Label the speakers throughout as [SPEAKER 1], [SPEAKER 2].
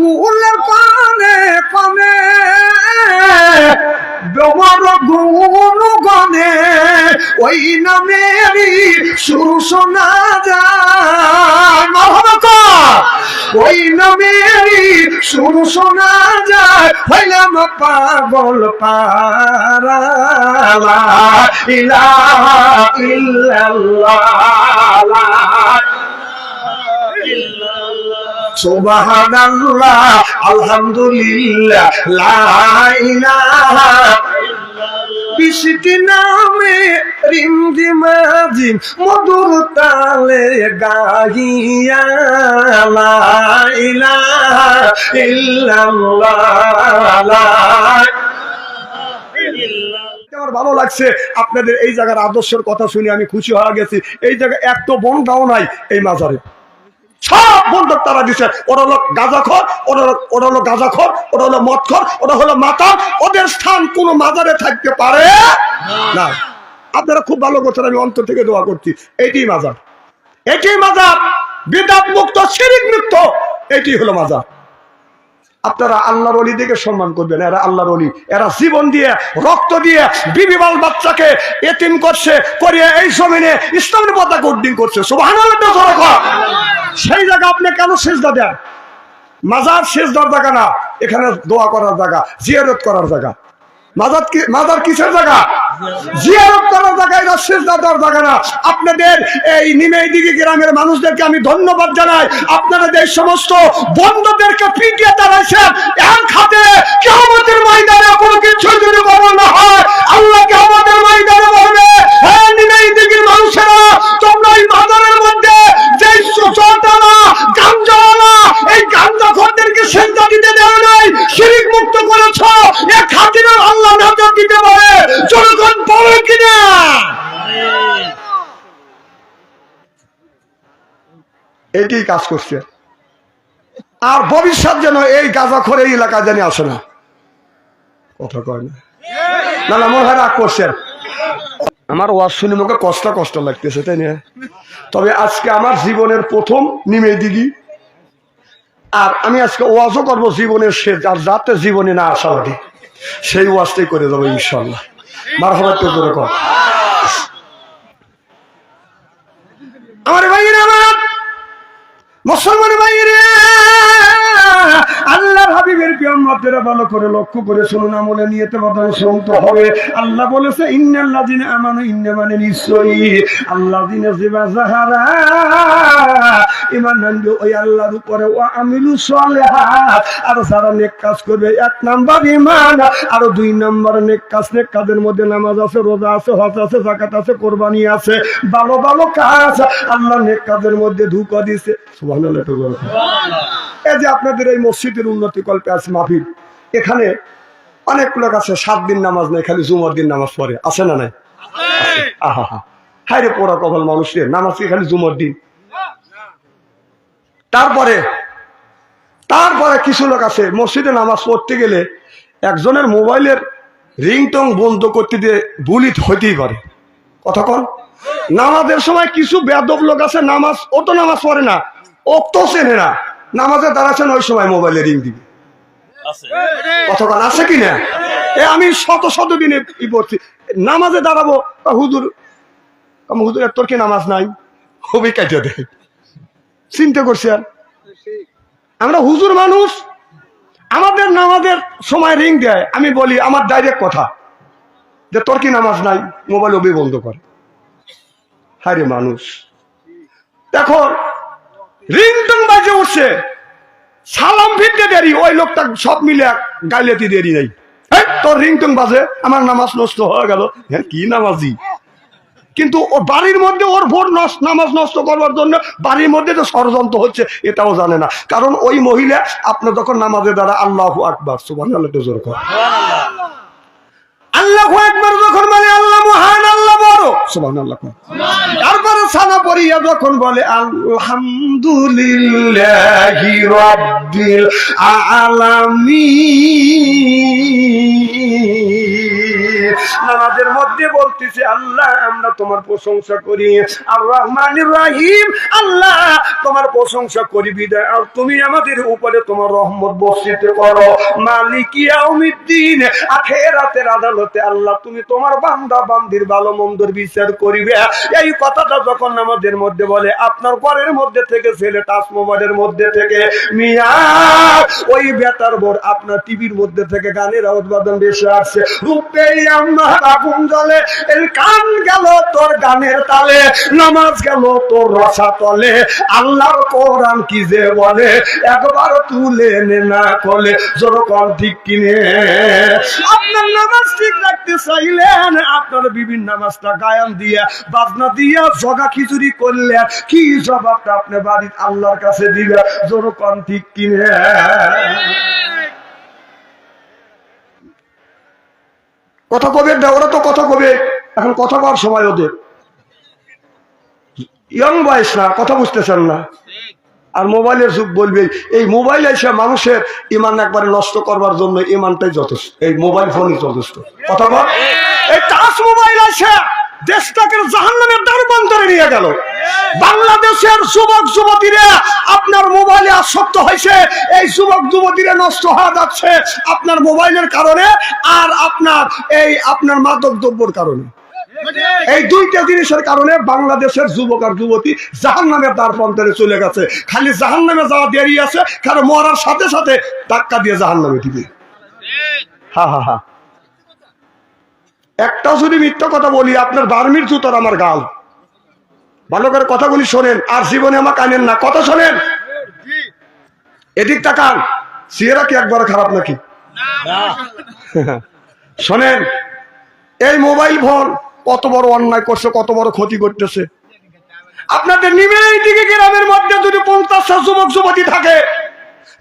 [SPEAKER 1] কুলের পানে পানে ব্যবহার গুণ গনে ওই নামেরই সুর শোনা যায় ওই নামেরই সুর শোনা যায়। হইলাম পাগল পারা লা ইলাহা ইল্লাল্লাহ। সুবহানাল্লাহ, আলহামদুলিল্লাহ নামে রিম ঝিম ঝিম মধুর তালে লা আমার ভালো লাগছে আপনাদের এই জায়গার আদর্শের কথা শুনে আমি খুশি হয়ে গেছি। এই জায়গায় এক তো বনটাও নাই, এই মাজারে। সব বন্ধক তারা দিছে। ওরা হলো ওরা ওরা হলো ওরা হলো ওরা হলো ওদের স্থান মাজারে থাকতে পারে না। আপনারা খুব ভালো করছেন আমি অন্তর থেকে দোয়া করছি। এইটি মাজার। এটি মাজার। বিদাত মুক্ত, শিরিক মুক্ত। এটি হলো মাজার। আপনারা আল্লাহর অলি দিকে সম্মান করবেন। এরা আল্লাহর অলি। এরা জীবন দিয়ে, রক্ত দিয়ে বিবিবাল বাচ্চাকে এতিম করছে, করিয়ে এই জমিনে ইসলামের পতাকা উদ্দিন করছে। কর। সেই জায়গা আপনি কেন সেজদা দেন? মাজার সেজদার জায়গা না, এখানে দোয়া করার জায়গা, জিয়ারত করার জায়গা। মাজার কি মাজার কিসের জায়গা? জিয়ারত করার জায়গা এটা জায়গা না। আপনাদের এই নিমেই গ্রামের মানুষদেরকে আমি ধন্যবাদ জানাই। আপনারা যে সমস্ত বন্ধুদেরকে পিটিয়ে দাঁড়াইছেন এক হাতে কেমতের ময়দানে কোনো কিছু যদি না হয় আল্লাহকে আমাদের ময়দানে বলবে হ্যাঁ নিমেই দিঘির মানুষেরা তোমরা এই মাজারের মধ্যে যে চটানা গাঞ্জাওয়ালা এই গাঞ্জা খরদেরকে সেজদা দিতে দেওয়া নাই শিরিক মুক্ত করেছ এক খাতিরে আল্লাহ নাজাত দিতে পারে জনগণ বলে কিনা এটি কাজ করছে। আর ভবিষ্যৎ যেন এই গাঁজাখর এই এলাকা যেন আসে না। কথা কয় না। আমার ওয়াজ শুনে মুখে কষ্ট কষ্ট লাগতেছে, তাই না? তবে আজকে আমার জীবনের প্রথম নিমে দিঘি আর আমি আজকে ওয়াজও করব জীবনের আর যাতে জীবনে না আসা লাগে। সেই ওয়াজটাই করে দেবো ইনশাল্লাহ মার হবার তো করে। কর আমার আমার মুসলমান আল্লাহর হাবিবের ভালো করে লক্ষ্য করে শুনুন, আমলে নিয়েতে বাধা শুনতে হবে। আল্লাহ বলেছে ইন্নাল্লাহ দিনে আমানো ইন্নে মানে নিশ্চয়ই আল্লাহ দিনে জিবা জাহারা ইমান ওই আল্লাহর উপরে। ও আমিলু আর যারা নেক কাজ করবে, এক নাম্বার ইমান আর দুই নাম্বার নেক কাজ, নেক কাজের মধ্যে নামাজ আছে, রোজা আছে, হজ আছে জাকাত আছে, কোরবানি আছে। ভালো ভালো কাজ, আল্লাহ নেক কাজের মধ্যে ধোঁকা দিছে। সুবহানাল্লাহ বলো। এই যে আপনাদের এই মসজিদের উন্নতি কল্পে আছে মাহফিল এখানে অনেক লোক আছে সাত দিন নামাজ নেই খালি জুমার দিন নামাজ পড়ে। আছে না নাই? আহা হা হায় রে পোড়া কপাল মানুষের নামাজ কি খালি জুমার দিন? তারপরে তারপরে কিছু লোক আছে মসজিদে নামাজ পড়তে গেলে একজনের মোবাইলের রিংটং বন্ধ করতে দিয়ে ভুলিত হইতেই পারে। কতক্ষণ নামাজের সময় কিছু বেদব লোক আছে নামাজ ও তো নামাজ পড়ে না ও তো চেনে না। নামাজে দাঁড়াচ্ছেন ওই সময় মোবাইলে রিং দিবে। কতক্ষণ আছে কি না এ আমি শত শত দিনে ই পড়ছি। নামাজে দাঁড়াবো হুজুর আমি হুজুর তোর কি নামাজ নাই? খুবই কাটে দেয় চিন্তা করছি আর। আমরা হুজুর মানুষ আমাদের নামাজের সময় রিং দেয়। আমি বলি আমার ডাইরেক্ট কথা যে তোর কি নামাজ নাই? মোবাইল ওবি বন্ধ করে। হারে মানুষ। দেখো রিংটং বাজে উঠছে। সালাম ফিরতে দেরি ওই লোকটা সব মিলে গাইলেতে দেরি নেই। তোর রিংটং বাজে আমার নামাজ নষ্ট হয়ে গেল। হ্যাঁ কি নামাজি? কিন্তু ওর বাড়ির মধ্যে ওর নষ্ট নামাজ নষ্ট করবার জন্য বাড়ির মধ্যে তো ষড়যন্ত্র হচ্ছে এটাও জানে না। কারণ ওই মহিলা আপনার যখন নামাজের দ্বারা আল্লাহ আকবার সুবাহ আল্লাহ একবার যখন মানে আল্লাহ মহান আল্লাহ তারপরে সানা পড়িয়া যখন বলে, আলহামদুলিল্লাহ আলামিন। নামাজের মধ্যে বলতেছে, আল্লাহ, আমরা তোমার প্রশংসা করি। আর রহমান রাহিম। আল্লাহ, তোমার প্রশংসা করি, বিদায়। আর তুমি আমাদের উপরে তোমার রহমত বর্ষিত করো। মালিকিয়া উমিদ্দিন আখেরাতের আদালতে আল্লাহ, তুমি তোমার বান্দা, বান্দির ভালো মন্দর বিচার করিবে। এই কথাটা যখন আমাদের মধ্যে বলে, আপনার ঘরের মধ্যে থেকে, ছেলে টাচ মোবাইলের মধ্যে থেকে, মিয়া, ওই বেতার বোর আপনার টিভির মধ্যে থেকে গানের উদ্বোধন বেশি আসছে। রূপে আমার আগুন জ্বলে এই কান গেল তোর গানের তালে, নামাজ গেল তোর রসা তলে। আল্লাহর কোরআন কি যে বলে, একবার তুলে নে না কলে যেরকম ঠিক কিনে। আপনার নামাজ ঠিক রাখতে চাইলেন, আপনার বিভিন্ন নামাজটা গায়ান দিয়া, বাজনা দিয়া জগা খিচুড়ি করলেন কি জবাবটা আপনি বাড়ির আল্লাহর কাছে দিবেন যেরকম ঠিক কিনে? কথা কবে? না ওরা তো কথা কবে? এখন কথা কওয়ার সময় ওদের। ইয়ং বয়স না, কথা বুঝতেছেন না। আর মোবাইলের যুগ বলবে, এই মোবাইল এসে মানুষের ইমান একবারে নষ্ট করবার জন্য ইমানটাই যথেষ্ট, এই মোবাইল ফোনই যথেষ্ট। কথা বল। এই টাচ মোবাইল আছে দেশটাকে জাহান্নামের দ্বারবন্দরে নিয়ে গেল। বাংলাদেশের যুবক, যুবতীরা, আপনার মোবাইলে আসক্ত হয়েছে, এই যুবক, যুবতীরা নষ্ট হয়ে যাচ্ছে আপনার মোবাইলের কারণে আর আপনার এই আপনার মাদক দ্রব্যর কারণে। এই দুইটা জিনিসের কারণে বাংলাদেশের যুবক আর যুবতী জাহান নামের দ্বার প্রান্তরে চলে গেছে। খালি জাহান নামে যাওয়া দেরি আছে, কারণ মরার সাথে সাথে ধাক্কা দিয়ে জাহান নামে দিবে হা হা হা। একটা যদি মিথ্যা কথা বলি আপনার বার্মির জুতোর আমার গাল। ভালো করে কথাগুলি শোনেন আর জীবনে আমার কানেন না। কথা শোনেন? এদিক তাকান সিয়েরা কি একবার খারাপ নাকি? শোনেন এই মোবাইল ফোন কত বড় অন্যায় করছে কত বড় ক্ষতি করতেছে। আপনাদের নিমেই দিকে গ্রামের মধ্যে যদি পঞ্চাশটা যুবক যুবতী থাকে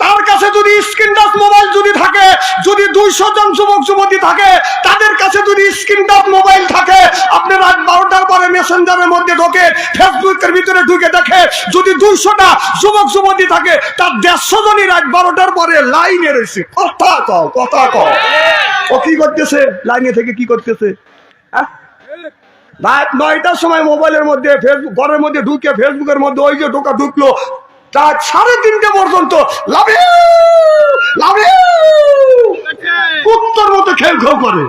[SPEAKER 1] তার কাছে যদি স্ক্রিন টাচ মোবাইল যদি থাকে যদি দুইশো জন যুবক যুবতী থাকে তাদের যদি স্ক্রিন টাচ মোবাইল থাকে, আপনি রাত বারোটার পরে মেসেঞ্জারের মধ্যে ঢোকে ফেসবুকের ভিতরে ঢুকে দেখে, যদি দুইশোটা যুবক যুবতী থাকে, তার দেড়শো জনই রাত বারোটার পরে লাইনে রয়েছে। কথা কও কথা কও। ও কি করতেছে? লাইনে থেকে কি করতেছে? হ্যাঁ? রাত নয়টার সময় মোবাইলের মধ্যে ফেসবুক ঘরের মধ্যে ঢুকে ফেসবুকের মধ্যে ওই যে ঢোকা ঢুকলো, রাত সাড়ে তিনটে পর্যন্ত লাভে লাভে উত্তর মতো খেল খেউ করে।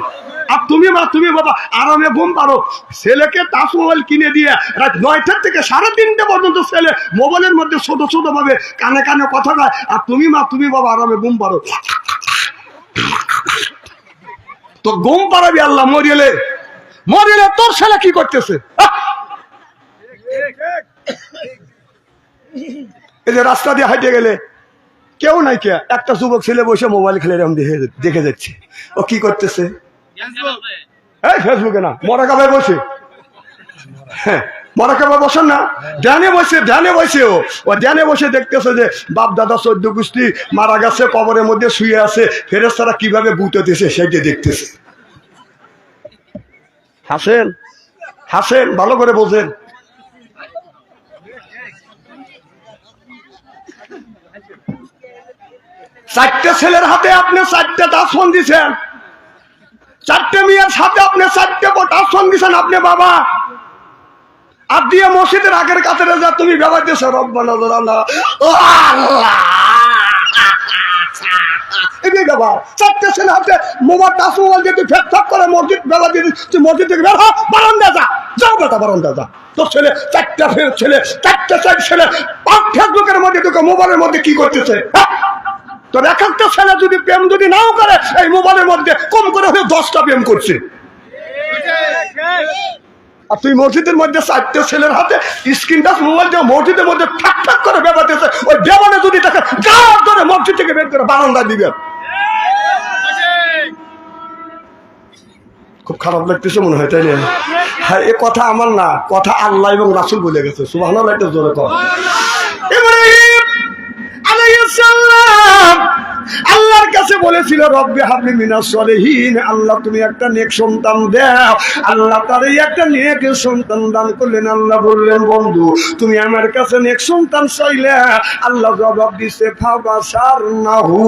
[SPEAKER 1] আর তুমি মা, তুমি বাবা, আরামে ঘুম পারো ছেলেকে টাচ মোবাইল কিনে দিয়ে রাত নয়টার থেকে সাড়ে তিনটে পর্যন্ত ছেলে মোবাইলের মধ্যে ছোট ছোট ভাবে কানে কানে কথা কয়। আর তুমি মা, তুমি বাবা, আরামে ঘুম পারো তো ঘুম পারাবি আল্লাহ মরিয়েলে মরিলে তোর ছেলে কি করতেছে! এই যে রাস্তা দিয়ে হাঁটে গেলে কেউ নাই কে। একটা যুবক ছেলে বসে মোবাইল খেলে এরকম দেখে দেখে যাচ্ছে। ও কি করতেছে? এই ফেসবুকে না মরা কাবায় বসে। হ্যাঁ মরা কাবায় বসেন না, ধ্যানে বসে ধ্যানে বসে ও। ধ্যানে বসে দেখতেছে যে বাপ দাদা চোদ্দ কুস্তি মারা গেছে, কবরের মধ্যে শুয়ে আছে ফেরেস্তারা কীভাবে বুটেতেছে সেটা দেখতেছে। হাসেন হাসেন, ভালো করে বোঝেন। চারটে ছেলের হাতে আপনি চারটে টাচফোন দিছেন। চারটে মেয়ের সাথে আপনি চারটে টাচফোন দিছেন আপনি বাবা। আর দিয়ে মসজিদের আগের কাছে যা তুমি ব্যবহার দিয়েছ রব্বানা চারটে ছেলে মোবাইল ফেক করে মসজিদ বেলা মসজিদ বারান্দা যাও বারান্দা তোর ছেলে ছেলে চার ছেলে মধ্যে মোবাইলের মধ্যে কি করতেছে তোর এক একটা ছেলে যদি প্রেম যদি নাও করে, এই মোবাইলের মধ্যে কম করে হলে দশটা প্রেম করছে। আর তুই মসজিদের মধ্যে চারটে ছেলের হাতে স্ক্রিন টাচ, মোবাইল দিয়ে মসজিদের মধ্যে ঠাক ঠাক করে দিয়েছে ওই দেওয়ানে যদি তাকে গাছ ধরে মসজিদ থেকে বের করে বারান্দা দিবেন খুব খারাপ লাগতেছে মনে হয়, তাই না? হ্যাঁ এ কথা আমার না, কথা আল্লাহ এবং রাসুল বলে গেছে। সুবাহ একটা জোরে কথা আল্লাহর কাছে বলেছিল, রব্বে হাবলি মিনা সলিহিন, আল্লাহ তুমি একটা নেক সন্তান দাও। আল্লাহ তার এই একটা নেক সন্তান দান করলেন। আল্লাহ বললেন, বন্ধু, তুমি আমার কাছে নেক সন্তান চাইলে, আল্লাহ জবাব দিছে ফাবাসার নাহু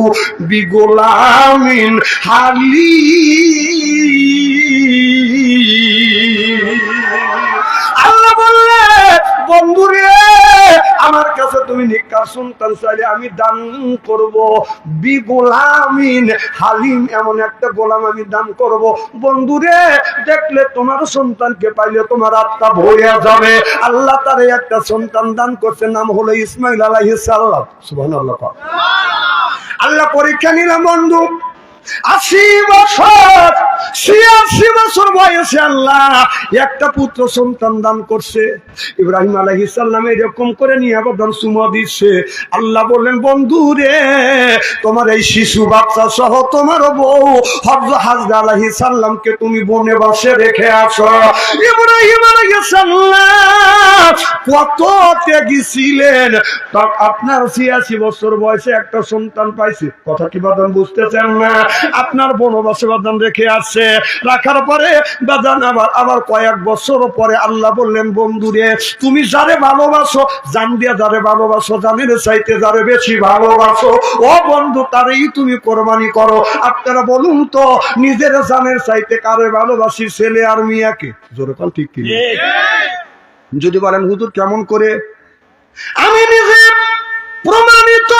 [SPEAKER 1] বিগোলামিন হালি কাছে তুমি সন্তান আমি দান করব। বি গোলামিন, হালিম এমন একটা গোলাম আমি দান করব। বন্ধুরে, দেখলে তোমার সন্তানকে পাইলে তোমার আত্মা ভরিয়া যাবে। আল্লাহ তারে একটা সন্তান দান করছে, নাম হলো ইসমাইল আলাইহিস সালাম। সুবহানাল্লাহ। আল্লাহ পরীক্ষা নিলাম, বন্ধু। আশি বছর ছিয়াশি বছর বয়সে আল্লাহ একটা পুত্র সন্তান দান করছে। ইব্রাহিম আলহিসাল্লাম এরকম করে নিয়ে সুমা দিচ্ছে। আল্লাহ বললেন, বন্ধু রে, তোমার এই শিশু বাচ্চা সহ তোমার বউ হজর হাজরা আলহি তুমি বনে বাসে রেখে আসো। ইব্রাহিম কত ত্যাগী ছিলেন। আপনার ছিয়াশি বছর বয়সে একটা সন্তান পাইছে। কথা কি বাদান বুঝতেছেন না? আপনার বনবাসে বাদান রেখে আসছে। রাখার পরে বাদান আবার আবার কয়েক বছর পরে আল্লাহ বললেন বন্ধুরে তুমি যারে ভালোবাসো জান দিয়া যারে ভালোবাসো জানের চাইতে যারে বেশি ভালোবাসো। ও বন্ধু তারেই তুমি কোরবানি করো। আপনারা বলুন তো নিজের জানের চাইতে কারে ভালোবাসি ছেলে আর মিয়াকে? জোরে কাল ঠিক কি? যদি বলেন হুজুর কেমন করে? আমি নিজে প্রমাণিত।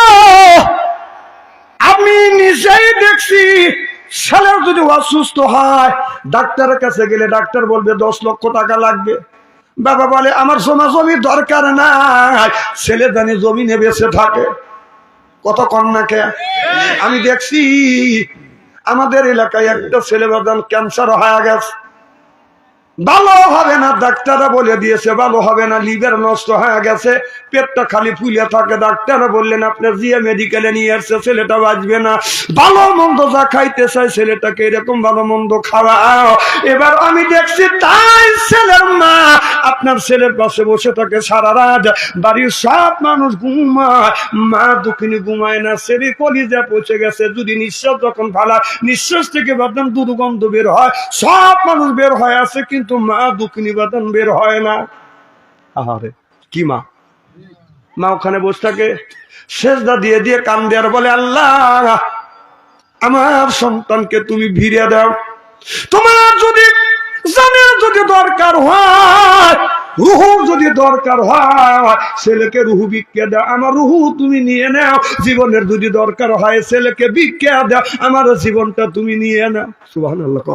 [SPEAKER 1] আমি নিজেই দেখছি ছেলের যদি অসুস্থ হয়, ডাক্তারের কাছে গেলে ডাক্তার বলবে, দশ লক্ষ টাকা লাগবে। বাবা বলে, আমার সোনা জমি দরকার নাই। ছেলে জানি জমিনে বেঁচে থাকে। কত কন্যাকে আমি দেখছি, আমাদের এলাকায় একটা ছেলে বাদান ক্যান্সার হয়ে গেছে। ভালো হবে না, ডাক্তাররা বলে দিয়েছে, ভালো হবে না, লিভার নষ্ট হয়ে গেছে, পেটটা খালি ফুলে থাকে, ডাক্তাররা বললেন, আপনার জিয়া মেডিকেলে নিয়ে আসছে, ছেলেটা বাঁচবে না। ভালো মন্দ যা খাইতে চাই ছেলেটাকে এরকম ভালো মন্দ খাওয়াও। এবার আমি দেখছি, তাই ছেলের মা, আপনার ছেলের পাশে বসে থাকে সারা রাত। বাড়ির সব মানুষ ঘুমায়। মা দুঃখিনী ঘুমায় না, ছেলে কলিজা পৌঁছে গেছে, যদি নিঃশ্বাস যখন ফালা নিঃশ্বাস থেকে ভাবলাম দুর্গন্ধ বের হয়। সব মানুষ বের হয়ে আছে, কিন্তু মা দুঃখিনী বাদন বের হয় না। আহারে, কি মা? মা ওখানে বসে থাকে, সেজদা দিয়ে দিয়ে কান দেওয়ার বলে, আল্লাহ, আমার সন্তানকে তুমি ভিড়ে দাও। তোমার যদি জানের যদি দরকার হয় রুহু যদি দরকার হয়, ছেলেকে রুহু বিক্রিয়া দাও। আমার রুহু তুমি নিয়ে নাও। জীবনের যদি দরকার হয়, ছেলেকে বিক্রিয়া দাও। আমার জীবনটা তুমি নিয়ে নাও। সুবহানাল্লাহ